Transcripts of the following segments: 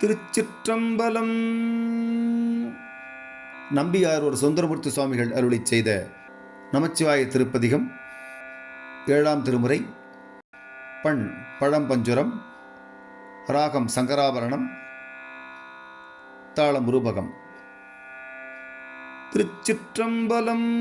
திருச்சிற்றம்பலம். நம்பியார் ஒரு சுந்தரமூர்த்தி சுவாமிகள் அருளை செய்த நமச்சிவாய திருப்பதிகம். ஏழாம் திருமுறை. பண் பழம்பஞ்சுரம். ராகம் சங்கராபரணம். தாளம் ரூபகம் திருச்சிற்றம்பலம்.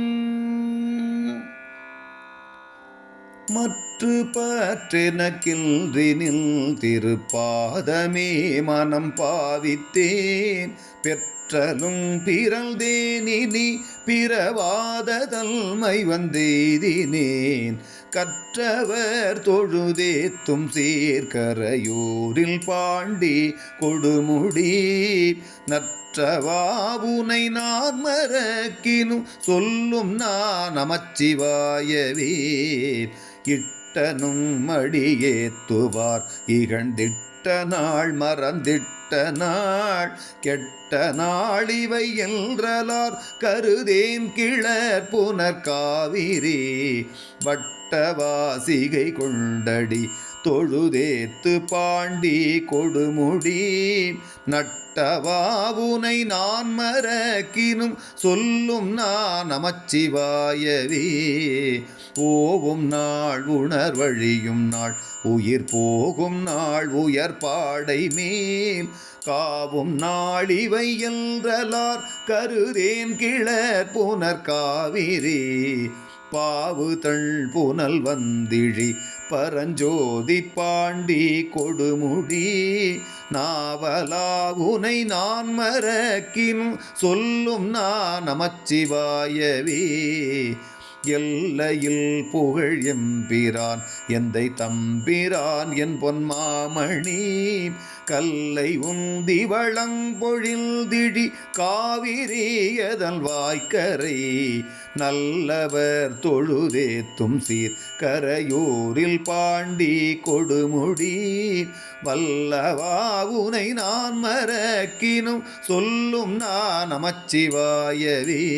மற்று பற்றெனக்கின்றினில் திருப்பாதமே மனம் பாவித்தேன். பெற்றலும் பிறந்தேனினி பிறவாததல்மை வந்தெய்தினேன் கற்றவர் தொழுதேத்தும் சீர்கரையூரில் பாண்டி கொடுமுடி. நற்றவாவுனை நான் மறக்கினும் சொல்லும் நான் நமச்சிவாயவே. இட்டனும் மடியேத்துவார். இகழ்ந்திட்ட நாள் மறந்திட்ட நாள். கெட்ட நாள் இவை என்றலார். கருதேன் கிளர் புனர் காவிரி வட்டவாசிகை கொண்டடி. தொழுதேத்து பாண்டி கொடுமுடி. நட்டவாவுனை நான் மறக்கினும் சொல்லும் நான் நமச்சிவாயவே. ஓவும் நாள் உணர் வழியும் நாள் உயிர் போகும் நாள் உயர் பாடை மேல். காவும் நாள் இவை என்றலார் கருதேன் கிளர் புனர் காவிரி. பாவு தள் புனல் வந்திழி பரஞ்சோதி பாண்டி கொடுமுடி நாவலாவுனை நான் மறக்கின் சொல்லும் நான் நமச்சிவாயவே. எல்லையில் புகழ் எம்பிரான். எந்தை தம்பிரான் என் பொன்மாமணி. கல்லை உந்தி வளம்பொழில்திழி காவிரியதன் வாய்க்கரை. நல்லவர் தொழுதேத்தும் சீர். கரையூரில் பாண்டி கொடுமுடி. வல்லவாவுனை நான் மறக்கினும். சொல்லும் நான் நமச்சிவாயவே.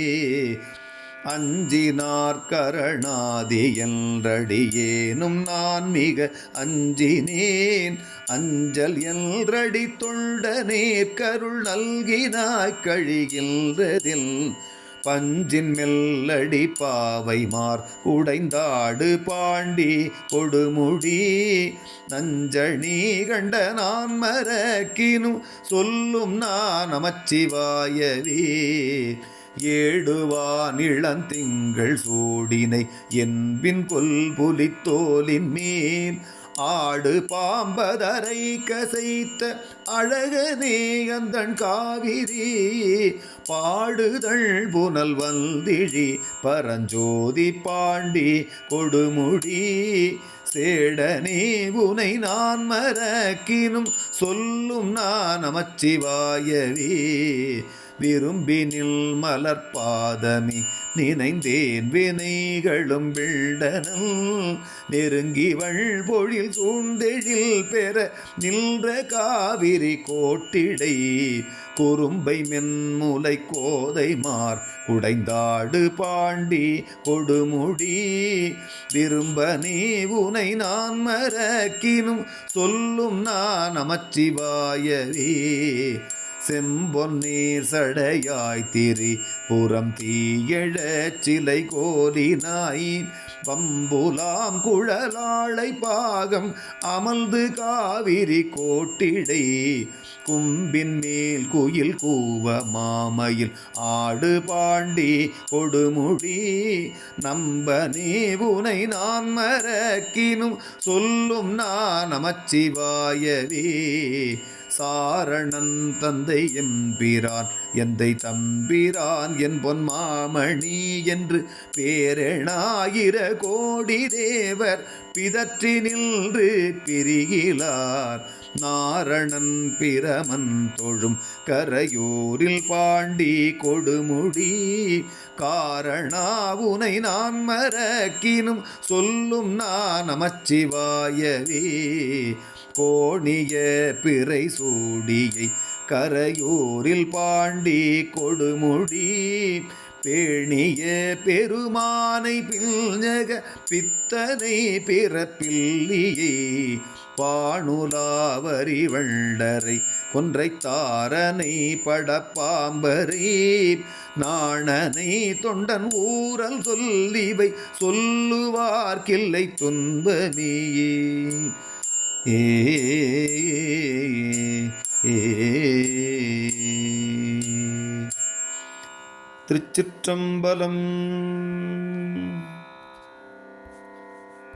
அஞ்சினார் கரணாதி என்றடியேனும் நான் மிக அஞ்சினேன். அஞ்சல் என்றடி தொண்டனே கருள் நல்கினாய் கழிகின்றதில். பஞ்சின் மெல்லடி பாவைமார் உடைந்தாடு பாண்டி கொடுமுடி. நஞ்சணி கண்ட நான் மறக்கினும் சொல்லும் நான் நமச்சிவாயவே ஏடுவான் இளந்திங்கள் சூடினை என்பின் கொல் புலித்தோலின் மேல். ஆடு பாம்பதரை கசைத்த அழகனே அந்தன் காவிரி. பாடுதள் புனல் வந்திழி பரஞ்சோதி பாண்டி கொடுமுடி. சேடனே உனை நான் மறக்கினும் சொல்லும் நான் நமச்சிவாயவே விரும்பினில் மலர்பாதமி நினைந்தேன் வினைகளும் விழ்டனும் நெருங்கி பொழில் சூழ்ந்தெழில் பெற நின்ற காவிரி கோட்டிடை. குறும்பை மென்முலை கோதை மார் உடைந்தாடு பாண்டி கொடுமுடி. விரும்ப நீ உனை நான் மறக்கினும் சொல்லும் நான் நமச்சிவாயவே செம்பொன்னீர் சடையாய் திரி புறம் தீயழ சிலை கோலினாய். பம்புலாம் குழலாளை பாகம் அமர்ந்து காவிரி கோட்டிடை கும்பின் மேல் குயில் கூவ மாமையில் ஆடு பாண்டி கொடுமுடி. நம்ப உனை நான் மறக்கினும் சொல்லும் நான் நமச்சிவாயவே. சாரணன் தந்தை எம்பிரான். எந்தை தம்பிரான் என் பொன் மாமணி என்று பேரெணாயிர கோடி தேவர் பிதற்றி நின்று பிரிகிலார். நாரணன் பிரமன் தொழும் கரையூரில் பாண்டி கொடுமுடி. காரணாவுனை நான் மறக்கினும் சொல்லும் நான் நமச்சிவாயவே. கோணிய பிறை சூடியை கரையூரில் பாண்டி கொடுமுடி. பேணிய பெருமானை பில்ஞக பித்தனை பிறப்பில்லியே. பாணுலாவரி வண்டரை கொன்றை தாரனை படப்பாம்பரை. நாணனை தொண்டன் ஊரல் சொல்லிவை சொல்லுவார்கில்லை துன்பமியே. തൃച്ചിറ്റമ്പലം